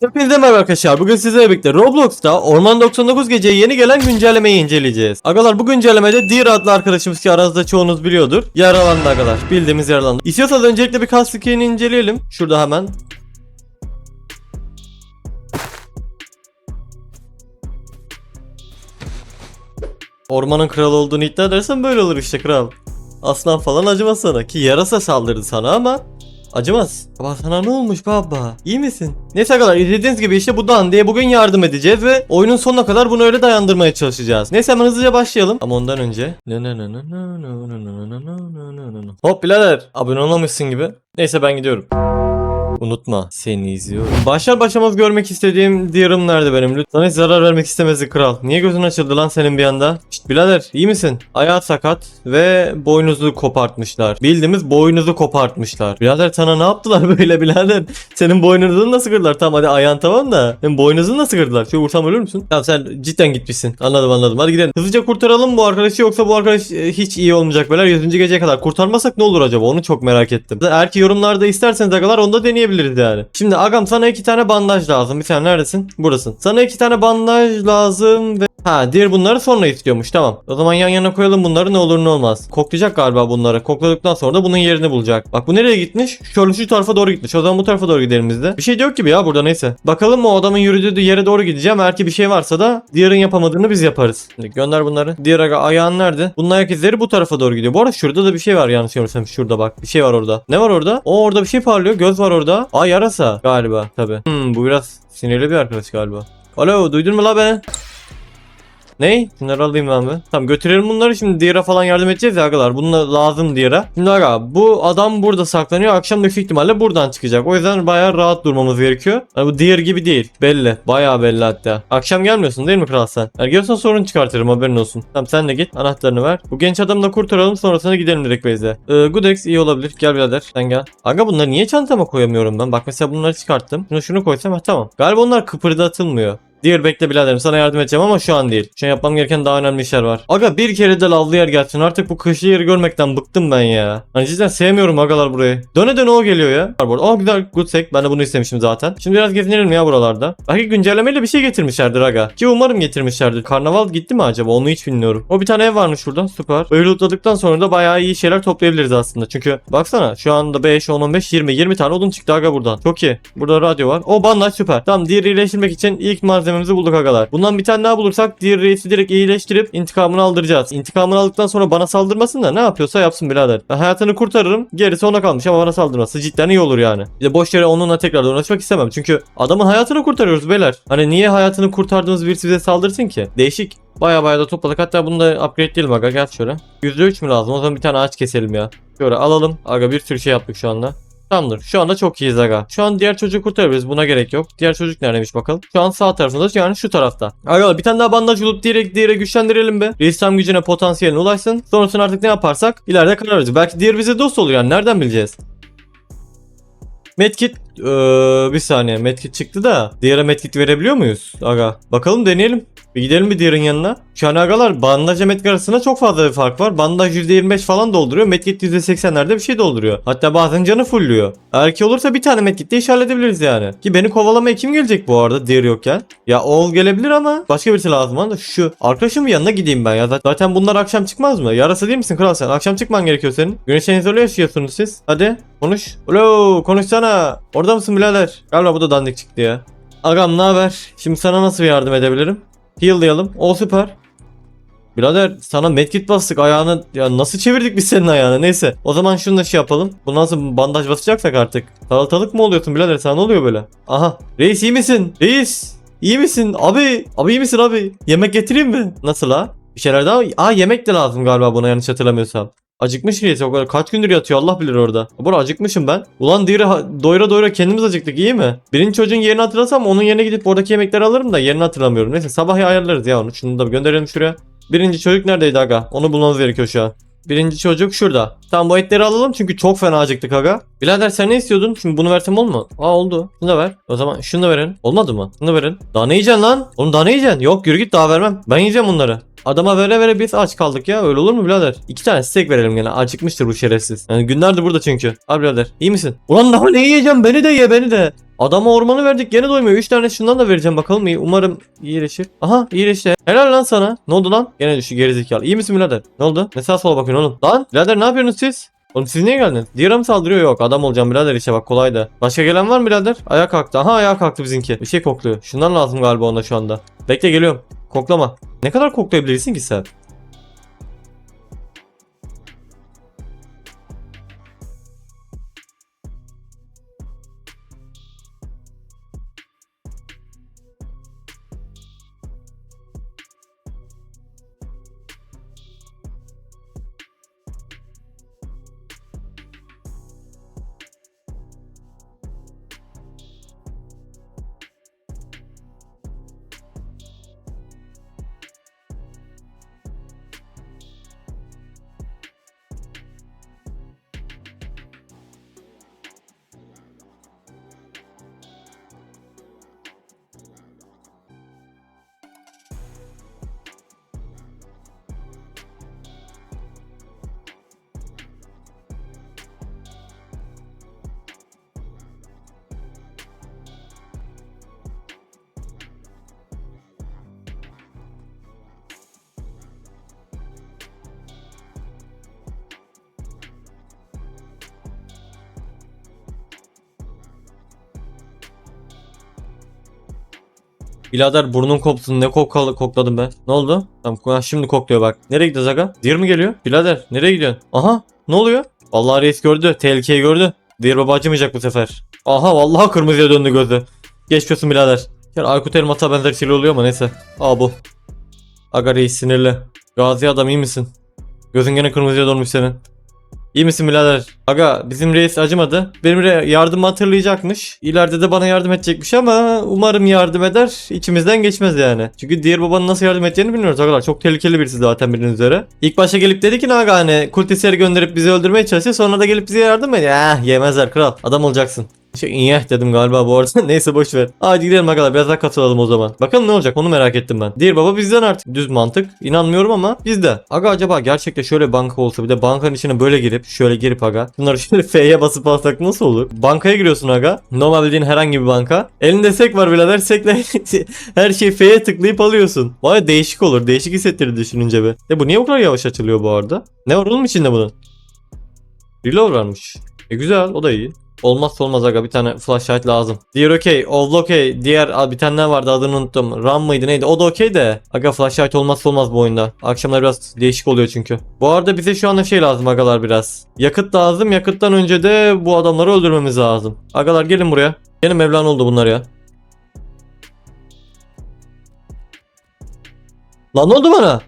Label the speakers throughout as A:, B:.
A: Hepinize merhaba arkadaşlar. Bugün sizlerle birlikte Roblox'ta Orman 99 geceye yeni gelen güncellemeyi inceleyeceğiz. Agalar bu güncellemede Deer adlı arkadaşımız ki aranızda çoğunuz biliyordur. Yaralandı agalar. Bildiğimiz yaralandı. İstiyorsanız öncelikle bir kas skinini inceleyelim. Şurada hemen. Ormanın kralı olduğunu iddia edersen böyle olur işte kral. Aslan falan acımaz sana ki yarasa saldırdı sana ama Acımaz. Baba sana ne olmuş baba? İyi misin? Neyse arkadaşlar izlediğiniz gibi işte bu Dandy'ye bugün yardım edeceğiz ve oyunun sonuna kadar bunu öyle dayandırmaya çalışacağız. Neyse hemen hızlıca başlayalım. Ama ondan önce. Hop birader. Abone olmamışsın gibi. Neyse ben gidiyorum. Unutma seni izliyorum. Başlar başlamaz görmek istediğim Deer'ım nerede benim? Lütfen sana hiç zarar vermek istemezdi kral. Niye gözün açıldı lan senin bir anda? Şşt birader iyi misin? Ayağı sakat ve boynuzu kopartmışlar. Bildiğimiz boynuzu kopartmışlar. Birader sana ne yaptılar böyle birader? Senin boynuzunu nasıl kırdılar? Tamam hadi ayağın tamam da. Senin boynuzunu nasıl kırdılar? Şöyle vursam ölür müsün? Tamam sen cidden gitmişsin. Anladım anladım. Hadi gidelim. Hızlıca kurtaralım bu arkadaşı yoksa bu arkadaş e, hiç iyi olmayacak böyle. 100. geceye kadar kurtarmasak ne olur acaba? Onu çok merak ettim. Eğer ki yorumlarda isterseniz agalar onu da deneyebiliriz yani. Şimdi agam sana iki tane bandaj lazım. Bir tane neredesin? Burasın. Sana iki tane bandaj lazım ve Ha diğer bunları sonra istiyormuş tamam. O zaman yan yana koyalım bunları ne olur ne olmaz. Koklayacak galiba bunları. Kokladıktan sonra da bunun yerini bulacak. Bak bu nereye gitmiş? Şöyle şu tarafa doğru gitmiş. O zaman bu tarafa doğru gidelim biz de. Bir şey de yok gibi ya burada neyse. Bakalım o adamın yürüdüğü yere doğru gideceğim. Eğer ki bir şey varsa da diğerin yapamadığını biz yaparız. Şimdi gönder bunları. Diğer aga ayağın nerede? Bunun ayak izleri bu tarafa doğru gidiyor. Bu arada şurada da bir şey var yanlış görmüyorsam. Şurada bak. Bir şey var orada. Ne var orada? O orada bir şey parlıyor. Göz var orada. Aa yarasa galiba tabi. Hmm bu biraz sinirli bir arkadaş galiba. Alo duydun mu la beni? Ne? Şunları alayım ben bir. Tamam götürelim bunları şimdi diğere falan yardım edeceğiz ya agalar. Bununla lazım diğere. Şimdi aga bu adam burada saklanıyor. Akşam büyük ihtimalle buradan çıkacak. O yüzden bayağı rahat durmamız gerekiyor. Yani bu diğer gibi değil. Belli. Bayağı belli hatta. Akşam gelmiyorsun değil mi kral sen? Eğer gelirsen sorun çıkartırım haberin olsun. Tamam sen de git. Anahtarını ver. Bu genç adamı da kurtaralım sonrasında gidelim direkt Beyze. Ee, Goodex iyi olabilir. Gel birader. Sen gel. Aga bunları niye çantama koyamıyorum ben? Bak mesela bunları çıkarttım. Şunu şunu koysam ha tamam. Galiba onlar kıpırdatılmıyor. Diğer bekle biraderim sana yardım edeceğim ama şu an değil. Şu an yapmam gereken daha önemli işler var. Aga bir kere de lavlı yer gelsin. Artık bu kışlı yeri görmekten bıktım ben ya. Hani cidden sevmiyorum agalar burayı. Döne döne o geliyor ya. Burada. Aa güzel good sek. Ben de bunu istemiştim zaten. Şimdi biraz gezinelim ya buralarda. Belki güncellemeyle bir şey getirmişlerdir aga. Ki umarım getirmişlerdir. Karnaval gitti mi acaba? Onu hiç bilmiyorum. O bir tane ev varmış şurada. Süper. Öyle lootladıktan sonra da bayağı iyi şeyler toplayabiliriz aslında. Çünkü baksana şu anda 5, 10, 15, 20. 20 tane odun çıktı aga buradan. Çok iyi. Burada radyo var. O bandaj süper. Tamam diğer iyileştirmek için ilk malzememizi bulduk agalar. Bundan bir tane daha bulursak diğer reisi direkt iyileştirip intikamını aldıracağız. İntikamını aldıktan sonra bana saldırmasın da ne yapıyorsa yapsın birader. Ben hayatını kurtarırım. Gerisi ona kalmış ama bana saldırması cidden iyi olur yani. Bir de boş yere onunla tekrar uğraşmak istemem. Çünkü adamın hayatını kurtarıyoruz beyler. Hani niye hayatını kurtardığımız birisi bize saldırsın ki? Değişik. Baya baya da topladık. Hatta bunu da upgrade diyelim aga gel şöyle. %3 mü lazım? O zaman bir tane ağaç keselim ya. Şöyle alalım. Aga bir sürü şey yaptık şu anda. Tamamdır. Şu anda çok iyiyiz aga. Şu an diğer çocuğu kurtarabiliriz. Buna gerek yok. Diğer çocuk neredeymiş bakalım. Şu an sağ tarafında yani şu tarafta. Aga bir tane daha bandaj bulup direkt diğere güçlendirelim be. Reis tam gücüne potansiyeline ulaşsın. Sonrasında artık ne yaparsak ileride karar veririz. Belki diğer bize dost olur yani. Nereden bileceğiz? Medkit ee, bir saniye medkit çıktı da diğere medkit verebiliyor muyuz? Aga bakalım deneyelim. Bir gidelim bir diğerin yanına. An agalar bandajla medkit arasında çok fazla bir fark var. Bandaj %25 falan dolduruyor. Medkit %80'lerde bir şey dolduruyor. Hatta bazen canı fullüyor. Ki olursa bir tane medkit de iş halledebiliriz yani. Ki beni kovalamaya kim gelecek bu arada diğer yokken? Ya oğul gelebilir ama başka birisi lazım bana şu arkadaşımın yanına gideyim ben ya. Zaten bunlar akşam çıkmaz mı? Yarası değil misin kral sen? Akşam çıkman gerekiyor senin. Güneş enizörle yaşıyorsunuz siz. Hadi konuş. Alo konuşsana. Orada mısın birader? Galiba bu da dandik çıktı ya. Agam ne haber? Şimdi sana nasıl bir yardım edebilirim? Heal'layalım. O süper. Birader sana medkit bastık. Ayağını ya nasıl çevirdik biz senin ayağını? Neyse. O zaman şunu da şey yapalım. Bu nasıl bandaj basacaksak artık. Salatalık mı oluyorsun birader? Sana ne oluyor böyle? Aha. Reis iyi misin? Reis iyi misin? Abi abi iyi misin abi? Yemek getireyim mi? Nasıl ha bir şeyler daha aa yemek de lazım galiba buna yanlış hatırlamıyorsam Acıkmış reis o kadar kaç gündür yatıyor Allah bilir orada. Bora acıkmışım ben. Ulan diğeri doyura doyura kendimiz acıktık iyi mi? Birinci çocuğun yerini hatırlasam onun yerine gidip oradaki yemekleri alırım da yerini hatırlamıyorum. Neyse sabah ayarlarız ya onu. Şunu da gönderelim şuraya. Birinci çocuk neredeydi aga? Onu bulmamız gerekiyor şu an. Birinci çocuk şurada. Tamam bu etleri alalım çünkü çok fena acıktık aga. Birader sen ne istiyordun? Şimdi bunu versem olma. Aa oldu. Şunu da ver. O zaman şunu da verin. Olmadı mı? Şunu da verin. Daha ne yiyeceksin lan? Oğlum daha ne yiyeceksin? Yok yürü git daha vermem. Ben yiyeceğim bunları. Adama vere vere biz aç kaldık ya. Öyle olur mu birader? İki tane steak verelim gene. Acıkmıştır bu şerefsiz. Yani günlerdir burada çünkü. Al birader. İyi misin? Ulan daha ne yiyeceğim? Beni de ye beni de. Adama ormanı verdik gene doymuyor. 3 tane şundan da vereceğim bakalım iyi. Umarım iyileşir. Aha iyileşti. Helal lan sana. Ne oldu lan? Gene düştü gerizekalı. İyi misin birader? Ne oldu? Ne sağa sola bakıyorsun oğlum? Lan birader ne yapıyorsunuz siz? Oğlum siz niye geldiniz? Diğer mı saldırıyor? Yok adam olacağım birader işte bak kolay da. Başka gelen var mı birader? Ayağa kalktı. Aha ayağa kalktı bizimki. Bir şey kokluyor. Şundan lazım galiba ona şu anda. Bekle geliyorum. Koklama. Ne kadar koklayabilirsin ki sen? Birader burnun kopsun ne kokalı kokladım ben. Ne oldu? Tamam şimdi kokluyor bak. Nereye gidiyoruz aga? Diğer mi geliyor? Birader nereye gidiyorsun? Aha ne oluyor? Vallahi reis gördü. Tehlikeyi gördü. Diğer baba acımayacak bu sefer. Aha vallahi kırmızıya döndü gözü. Geçiyorsun birader. Yani Aykut Elmas'a benzer şeyler oluyor ama neyse. Aa bu. Aga reis sinirli. Gazi adam iyi misin? Gözün gene kırmızıya dönmüş senin. İyi misin birader? Aga bizim reis acımadı. Benim re- yardım hatırlayacakmış. İleride de bana yardım edecekmiş ama umarım yardım eder. İçimizden geçmez yani. Çünkü diğer babanın nasıl yardım edeceğini bilmiyoruz agalar. Çok tehlikeli birisi zaten bildiğiniz üzere. İlk başta gelip dedi ki Naga hani kultisleri gönderip bizi öldürmeye çalışıyor. Sonra da gelip bize yardım ediyor. Eh yemezler kral. Adam olacaksın. Şey iyi dedim galiba bu arada. Neyse boş ver. Hadi gidelim agalar biraz daha katılalım o zaman. Bakalım ne olacak onu merak ettim ben. Diğer baba bizden artık. Düz mantık. İnanmıyorum ama bizde. Aga acaba gerçekten şöyle banka olsa bir de bankanın içine böyle girip şöyle girip aga. Bunları şöyle F'ye basıp alsak nasıl olur? Bankaya giriyorsun aga. Normal bildiğin herhangi bir banka. Elinde sek var birader. Sekle her şeyi F'ye tıklayıp alıyorsun. Vay değişik olur. Değişik hissettirir düşününce be. E bu niye bu kadar yavaş açılıyor bu arada? Ne var oğlum içinde bunun? Reload varmış. E güzel o da iyi. Olmazsa olmaz aga bir tane flashlight lazım. Diğer okey, all okey. Diğer bir tane daha vardı adını unuttum. Ram mıydı neydi? O da okey de. Aga flashlight olmazsa olmaz bu oyunda. Akşamlar biraz değişik oluyor çünkü. Bu arada bize şu anda şey lazım agalar biraz. Yakıt lazım. Yakıttan önce de bu adamları öldürmemiz lazım. Agalar gelin buraya. Yeni Mevlan oldu bunlar ya. Lan ne oldu bana?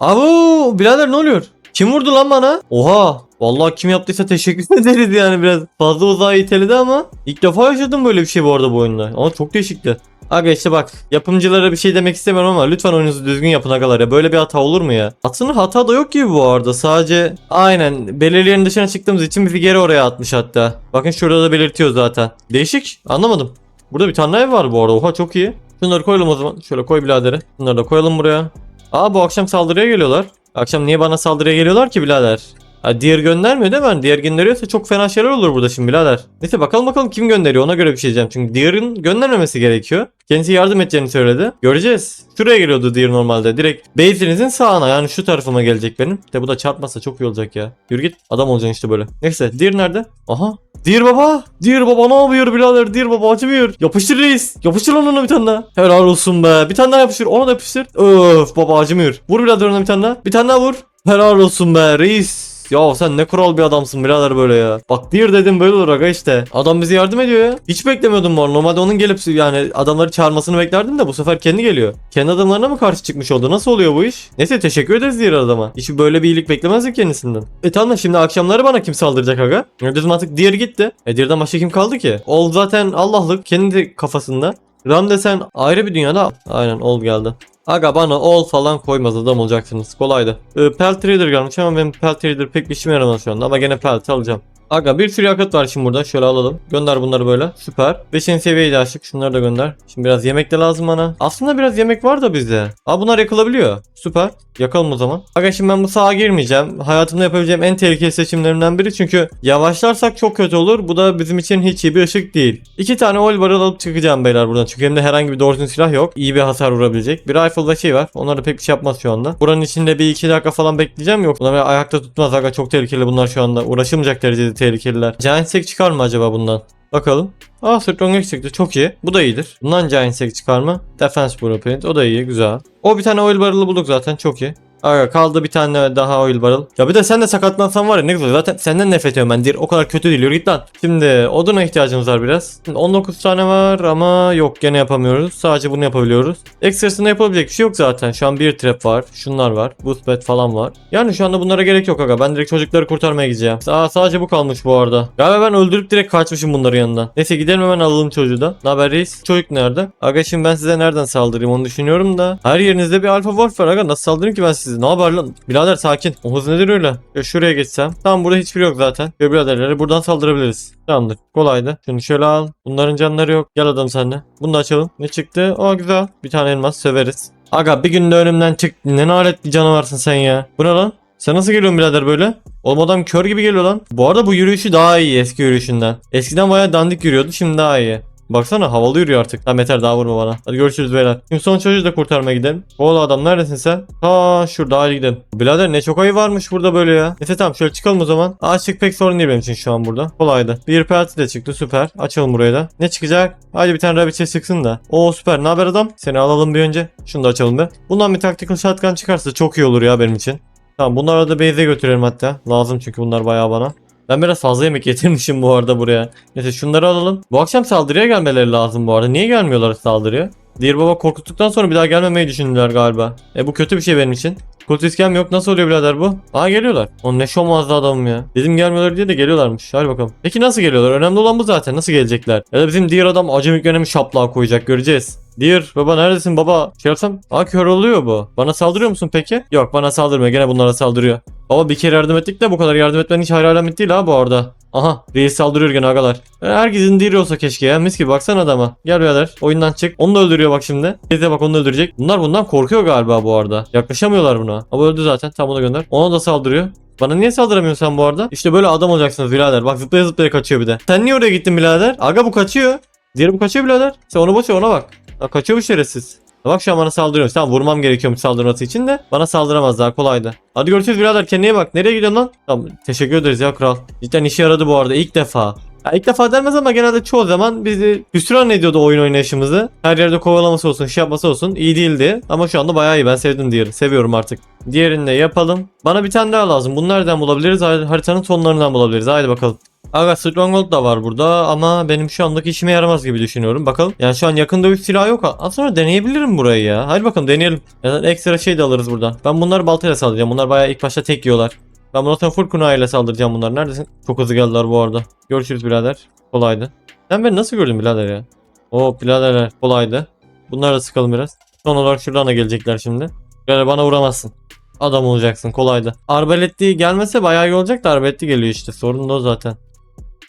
A: Avu birader ne oluyor? Kim vurdu lan bana? Oha. Vallahi kim yaptıysa teşekkür ederiz yani biraz fazla uzağa iteledi ama ilk defa yaşadım böyle bir şey bu arada bu oyunda. Ama çok değişikti. Aga işte bak yapımcılara bir şey demek istemiyorum ama lütfen oyununuzu düzgün yapın agalar ya böyle bir hata olur mu ya? Aslında hata da yok gibi bu arada sadece aynen belirli yerin dışına çıktığımız için bizi geri oraya atmış hatta. Bakın şurada da belirtiyor zaten. Değişik anlamadım. Burada bir tane ev var bu arada oha çok iyi. Şunları koyalım o zaman şöyle koy biraderi. Bunları da koyalım buraya. Aa bu akşam saldırıya geliyorlar. Akşam niye bana saldırıya geliyorlar ki birader? Ha, diğer göndermiyor değil mi? Hani Diğer gönderiyorsa çok fena şeyler olur burada şimdi birader. Neyse bakalım bakalım kim gönderiyor ona göre bir şey diyeceğim. Çünkü diğerin göndermemesi gerekiyor. Kendisi yardım edeceğini söyledi. Göreceğiz. Şuraya geliyordu diğer normalde. Direkt base'inizin sağına yani şu tarafıma gelecek benim. De bu da çarpmasa çok iyi olacak ya. Yürü git. Adam olacaksın işte böyle. Neyse diğer nerede? Aha. Diğer baba. Diğer baba ne yapıyor birader? Diğer baba acımıyor. Yapıştır reis. Yapıştır ona bir tane daha. Helal olsun be. Bir tane daha yapıştır. Ona da yapıştır. Öf baba acımıyor. Vur birader ona bir tane daha. Bir tane daha vur. Helal olsun be reis. Ya sen ne kural bir adamsın birader böyle ya. Bak dir dedim böyle olur aga işte. Adam bize yardım ediyor ya. Hiç beklemiyordum var. Normalde onun gelip yani adamları çağırmasını beklerdim de bu sefer kendi geliyor. Kendi adamlarına mı karşı çıkmış oldu? Nasıl oluyor bu iş? Neyse teşekkür ederiz diğer adama. Hiç böyle bir iyilik beklemezdik kendisinden. E tamam şimdi akşamları bana kim saldıracak aga? Gördüğünüz artık diğer gitti. E diğerden başka kim kaldı ki? Ol zaten Allah'lık kendi kafasında. Ram desen ayrı bir dünyada. Aynen ol geldi. Aga bana all falan koymaz adam olacaksınız. Kolaydı. Ee, Pelt Trader gelmiş ama benim Pelt Trader pek bir işime yaramaz şu anda. Ama gene Pelt alacağım. Aga bir sürü yakıt var şimdi burada. Şöyle alalım. Gönder bunları böyle. Süper. 5. seviyeyi de açtık. Şunları da gönder. Şimdi biraz yemek de lazım bana. Aslında biraz yemek var da bizde. Aa bunlar yakılabiliyor. Süper. Yakalım o zaman. Aga şimdi ben bu sağa girmeyeceğim. Hayatımda yapabileceğim en tehlikeli seçimlerimden biri. Çünkü yavaşlarsak çok kötü olur. Bu da bizim için hiç iyi bir ışık değil. İki tane oil barrel alıp çıkacağım beyler buradan. Çünkü elimde herhangi bir doğru silah yok. İyi bir hasar vurabilecek. Bir rifle ve şey var. Onlar da pek bir şey yapmaz şu anda. Buranın içinde bir iki dakika falan bekleyeceğim. Yok bunlar ayakta tutmaz. Aga çok tehlikeli bunlar şu anda. Uğraşılmayacak derecede tehlikeliler. Giant Sek çıkar mı acaba bundan? Bakalım. Aa Strongest çıktı. Çok iyi. Bu da iyidir. Bundan Giant Sek çıkar mı? Defense Blueprint. O da iyi. Güzel. O bir tane oil barrel'ı bulduk zaten. Çok iyi. Aga kaldı bir tane daha oil barrel. Ya bir de sen de sakatlansan var ya ne güzel. Zaten senden nefret ediyorum ben. Dir o kadar kötü değil. Git lan. Şimdi oduna ihtiyacımız var biraz. Şimdi 19 tane var ama yok gene yapamıyoruz. Sadece bunu yapabiliyoruz. Ekstrasında yapabilecek bir şey yok zaten. Şu an bir trap var. Şunlar var. Boost bed falan var. Yani şu anda bunlara gerek yok aga. Ben direkt çocukları kurtarmaya gideceğim. Aa sadece bu kalmış bu arada. Galiba ben öldürüp direkt kaçmışım bunların yanından. Neyse gidelim hemen alalım çocuğu da. Ne haber reis? Çocuk nerede? Aga şimdi ben size nereden saldırayım onu düşünüyorum da. Her yerinizde bir alfa wolf var aga. Nasıl saldırayım ki ben size? Ne haber lan? Birader sakin. O hız nedir öyle? Ya şuraya geçsem. Tamam burada hiçbir yok zaten. Ve biraderlere buradan saldırabiliriz. Tamamdır. Kolaydı. Şunu şöyle al. Bunların canları yok. Gel adam sen de. Bunu da açalım. Ne çıktı? Aa güzel. Bir tane elmas severiz. Aga bir günde önümden çık. Ne nalet bir canavarsın sen ya. Bu ne lan? Sen nasıl geliyorsun birader böyle? Oğlum adam kör gibi geliyor lan. Bu arada bu yürüyüşü daha iyi eski yürüyüşünden. Eskiden bayağı dandik yürüyordu şimdi daha iyi. Baksana havalı yürüyor artık. Tamam yeter daha vurma bana. Hadi görüşürüz beyler. Şimdi son çocuğu da kurtarmaya gidelim. Oğlum adam neredesin sen? Ha şurada hadi gidelim. Birader ne çok ayı varmış burada böyle ya. Neyse tamam şöyle çıkalım o zaman. Açık pek sorun değil benim için şu an burada. Kolaydı. Bir pelti de çıktı süper. Açalım burayı da. Ne çıkacak? Hadi bir tane rabbit chest çıksın da. Oo süper. Ne haber adam? Seni alalım bir önce. Şunu da açalım be. Bundan bir tactical shotgun çıkarsa çok iyi olur ya benim için. Tamam bunları da base'e götürelim hatta. Lazım çünkü bunlar bayağı bana. Ben biraz fazla yemek getirmişim bu arada buraya. Neyse şunları alalım. Bu akşam saldırıya gelmeleri lazım bu arada. Niye gelmiyorlar saldırıya? Diğer baba korkuttuktan sonra bir daha gelmemeyi düşündüler galiba. E bu kötü bir şey benim için. İskem yok. Nasıl oluyor birader bu? Aa geliyorlar. O ne şomazlı adamım ya. Dedim gelmiyorlar diye de geliyorlarmış. Hadi bakalım. Peki nasıl geliyorlar? Önemli olan bu zaten. Nasıl gelecekler? Ya da bizim diğer adam acemi yüklenemi şaplığa koyacak. Göreceğiz. Diğer baba neredesin baba? Şey yapsam. Aa kör oluyor bu. Bana saldırıyor musun peki? Yok bana saldırmıyor. Gene bunlara saldırıyor. Baba bir kere yardım ettik de bu kadar yardım etmenin hiç hayır alamet değil ha bu arada. Aha reis saldırıyor gene agalar. E, herkesin diri olsa keşke ya mis gibi baksana adama. Gel birader oyundan çık. Onu da öldürüyor bak şimdi. Reis'e bak onu da öldürecek. Bunlar bundan korkuyor galiba bu arada. Yaklaşamıyorlar buna. Ama öldü zaten tam ona gönder. Ona da saldırıyor. Bana niye saldıramıyorsun sen bu arada? İşte böyle adam olacaksınız birader. Bak zıplaya zıplaya kaçıyor bir de. Sen niye oraya gittin birader? Aga bu kaçıyor. Diğeri bu kaçıyor birader. Sen onu boş ver ona bak. Ha, kaçıyor bu şerefsiz. Bak şu an bana saldırıyor. Tamam vurmam gerekiyormuş saldırması için de. Bana saldıramaz daha kolaydı. Hadi görüşürüz birader kendine bak. Nereye gidiyorsun lan? Tamam teşekkür ederiz ya kral. Cidden işe yaradı bu arada ilk defa. Ya ilk defa denmez ama genelde çoğu zaman bizi hüsran ediyordu oyun oynayışımızı. Her yerde kovalaması olsun, şey yapması olsun iyi değildi. Ama şu anda bayağı iyi. Ben sevdim diğeri. Seviyorum artık. Diğerini de yapalım. Bana bir tane daha lazım. Bunu nereden bulabiliriz? Har- Haritanın sonlarından bulabiliriz. Haydi bakalım. Aga Stronghold da var burada ama benim şu andaki işime yaramaz gibi düşünüyorum. Bakalım. Yani şu an yakın dövüş silahı yok. Aslında deneyebilirim burayı ya. Hadi bakalım deneyelim. Da ekstra şey de alırız buradan. Ben bunları baltayla saldıracağım. Bunlar bayağı ilk başta tek yiyorlar. Ben bundan sonra full kunayla saldıracağım bunlar. Neredesin? Çok hızlı geldiler bu arada. Görüşürüz birader. Kolaydı. Sen beni nasıl gördün birader ya? Oo birader kolaydı. Bunları da sıkalım biraz. Son olarak şuradan da gelecekler şimdi. Birader bana vuramazsın. Adam olacaksın kolaydı. Arbaletli gelmese bayağı iyi olacak da arbaletli geliyor işte. Sorun da o zaten.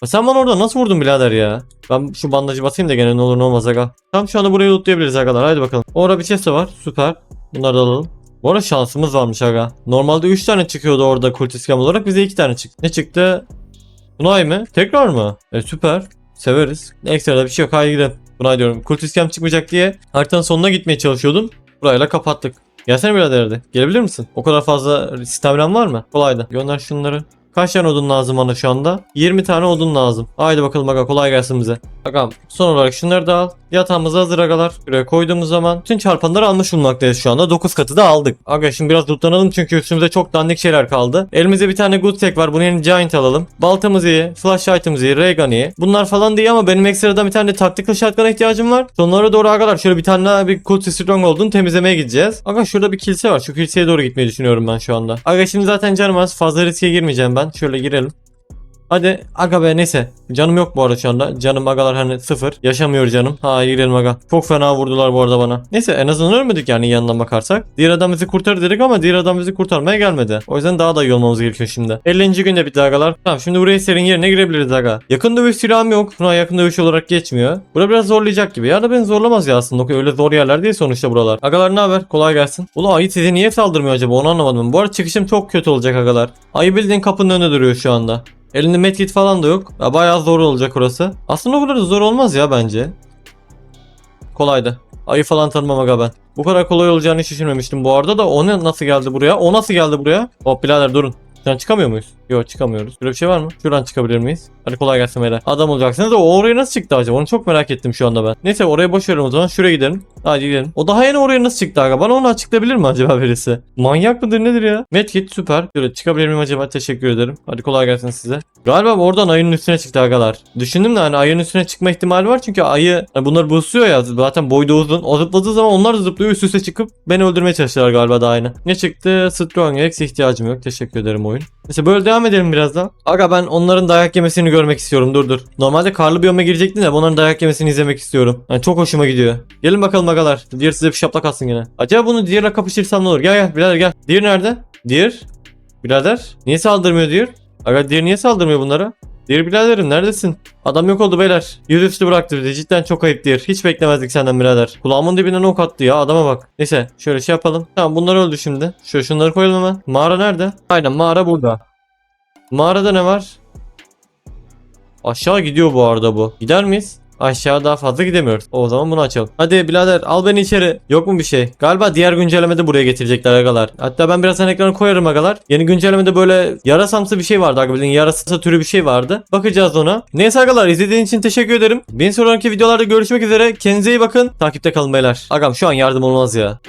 A: Sen bana orada nasıl vurdun birader ya? Ben şu bandajı basayım da gene ne olur ne olmaz aga. Tam şu anda burayı lootlayabiliriz agalar. Haydi bakalım. Orada bir chest var. Süper. Bunları da alalım. Bu arada şansımız varmış aga. Normalde 3 tane çıkıyordu orada kultist gem olarak. Bize 2 tane çıktı. Ne çıktı? Bunay mı? Tekrar mı? E süper. Severiz. Ekstra da bir şey yok. Haydi gidelim. Bunay diyorum. Kultist gem çıkmayacak diye haritanın sonuna gitmeye çalışıyordum. Burayla kapattık. Gelsene birader hadi. Gelebilir misin? O kadar fazla staminen var mı? Kolaydı. Gönder şunları. Kaç tane odun lazım bana şu anda? 20 tane odun lazım. Haydi bakalım aga kolay gelsin bize. Bakalım son olarak şunları da al. Yatağımız hazır agalar. Buraya koyduğumuz zaman tüm çarpanları almış bulunmaktayız şu anda. 9 katı da aldık. Aga şimdi biraz lootlanalım çünkü üstümüzde çok dandik şeyler kaldı. Elimizde bir tane good tech var. Bunun yerine giant alalım. Baltamız iyi. Flashlight'ımız iyi. Ray gun iyi. Bunlar falan değil ama benim ekstradan bir tane tactical shotgun'a ihtiyacım var. Sonlara doğru agalar şöyle bir tane daha bir Cultist Stronghold'un temizlemeye gideceğiz. Aga şurada bir kilise var. Şu kiliseye doğru gitmeyi düşünüyorum ben şu anda. Aga şimdi zaten canım az. Fazla riske girmeyeceğim ben. Şöyle girelim. Hadi aga be neyse. Canım yok bu arada şu anda. Canım agalar hani sıfır. Yaşamıyor canım. Ha girelim aga. Çok fena vurdular bu arada bana. Neyse en azından ölmedik yani yandan bakarsak. Diğer adam bizi kurtar dedik ama diğer adam bizi kurtarmaya gelmedi. O yüzden daha da iyi olmamız gerekiyor şimdi. 50. günde bitti agalar. Tamam şimdi buraya serin yerine girebiliriz aga. Yakın dövüş silahım yok. Buna yakın dövüş olarak geçmiyor. Bura biraz zorlayacak gibi. Ya da beni zorlamaz ya aslında. Öyle zor yerler değil sonuçta buralar. Agalar ne haber? Kolay gelsin. Ulan ayı size niye saldırmıyor acaba onu anlamadım. Bu arada çıkışım çok kötü olacak agalar. Ayı bildiğin kapının önünde duruyor şu anda. Elinde medkit falan da yok. Ya bayağı zor olacak orası. Aslında o kadar da zor olmaz ya bence. Kolaydı. Ayı falan tanımam aga ben. Bu kadar kolay olacağını hiç düşünmemiştim bu arada da o nasıl geldi buraya? O nasıl geldi buraya? Hop birader durun. Şuradan çıkamıyor muyuz? Yok çıkamıyoruz. Böyle bir şey var mı? Şuradan çıkabilir miyiz? Hadi kolay gelsin beyler. Adam olacaksınız da o oraya nasıl çıktı acaba? Onu çok merak ettim şu anda ben. Neyse oraya boş verelim o zaman. Şuraya gidelim. Hadi gidelim. O daha yeni oraya nasıl çıktı aga? Bana onu açıklayabilir mi acaba birisi? Manyak mıdır nedir ya? Medkit süper. Şöyle çıkabilir miyim acaba? Teşekkür ederim. Hadi kolay gelsin size. Galiba oradan ayının üstüne çıktı agalar. Düşündüm de hani ayın üstüne çıkma ihtimali var çünkü ayı hani bunlar bozuyor ya zaten boyda uzun. O zıpladığı zaman onlar da zıplıyor üst üste çıkıp beni öldürmeye çalışıyorlar galiba daha aynı. Ne çıktı? Strong X ihtiyacım yok. Teşekkür ederim oyun. Neyse böyle devam edelim biraz daha. Aga ben onların dayak yemesini görmek istiyorum. Dur dur. Normalde karlı biyoma girecektim de bunların dayak yemesini izlemek istiyorum. Yani çok hoşuma gidiyor. Gelin bakalım agalar. Diğer size bir şaplak atsın yine. Acaba bunu diğerle kapışırsam ne olur? Gel gel birader gel. Diğer nerede? Diğer? Birader? Niye saldırmıyor diğer? Aga diğer niye saldırmıyor bunlara? Diğer biraderim neredesin? Adam yok oldu beyler. Yüzüstü bıraktı bizi. Cidden çok ayıp diğer. Hiç beklemezdik senden birader. Kulağımın dibinden ok attı ya. Adama bak. Neyse şöyle şey yapalım. Tamam bunlar öldü şimdi. Şöyle şunları koyalım hemen. Mağara nerede? Aynen mağara burada. Mağarada ne var? Aşağı gidiyor bu arada bu. Gider miyiz? Aşağı daha fazla gidemiyoruz. O zaman bunu açalım. Hadi birader al beni içeri. Yok mu bir şey? Galiba diğer güncellemede buraya getirecekler agalar. Hatta ben birazdan ekranı koyarım agalar. Yeni güncellemede böyle yarasamsı bir şey vardı aga bildiğin yarasa türü bir şey vardı. Bakacağız ona. Neyse agalar izlediğiniz için teşekkür ederim. Bir sonraki videolarda görüşmek üzere. Kendinize iyi bakın. Takipte kalın beyler. Agam şu an yardım olmaz ya.